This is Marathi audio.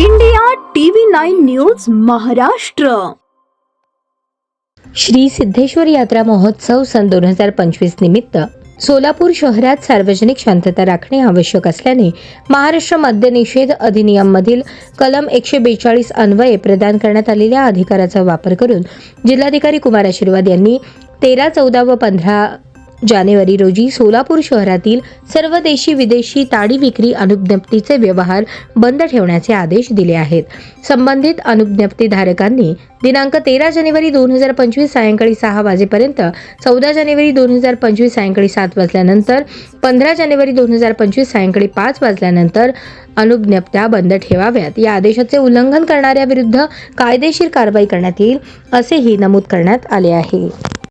India TV nine news Maharashtra. Shri Siddheshwar यात्रा महोत्सव सन दोन हजार पंचवीस निमित्त सोलापूर शहरात सार्वजनिक शांतता राखणे आवश्यक असल्याने महाराष्ट्र मद्यनिषेध अधिनियममधील कलम एकशे बेचाळीस अन्वये प्रदान करण्यात आलेल्या अधिकाराचा वापर करून जिल्हाधिकारी कुमार आशीर्वाद यांनी तेरा चौदा व पंधरा जानेवारी रोजी सोलापूर शहरातील सर्व देशी विदेशी ताडी विक्री अनुज्ञप्तीचे व्यवहार बंद ठेवण्याचे आदेश दिले आहेत. संबंधित अनुज्ञप्तीधारकांनी दिनांक तेरा जानेवारी दोन हजार पंचवीस सायंकाळी सहा वाजेपर्यंत चौदा जानेवारी दोन हजार पंचवीस सायंकाळी सात वाजल्यानंतर पंधरा जानेवारी दोन हजार पंचवीस सायंकाळी पाच वाजल्यानंतर अनुज्ञप्त्या बंद ठेवाव्यात. या आदेशाचे उल्लंघन करणाऱ्याविरुद्ध कायदेशीर कारवाई करण्यात येईल असेही नमूद करण्यात आले आहे.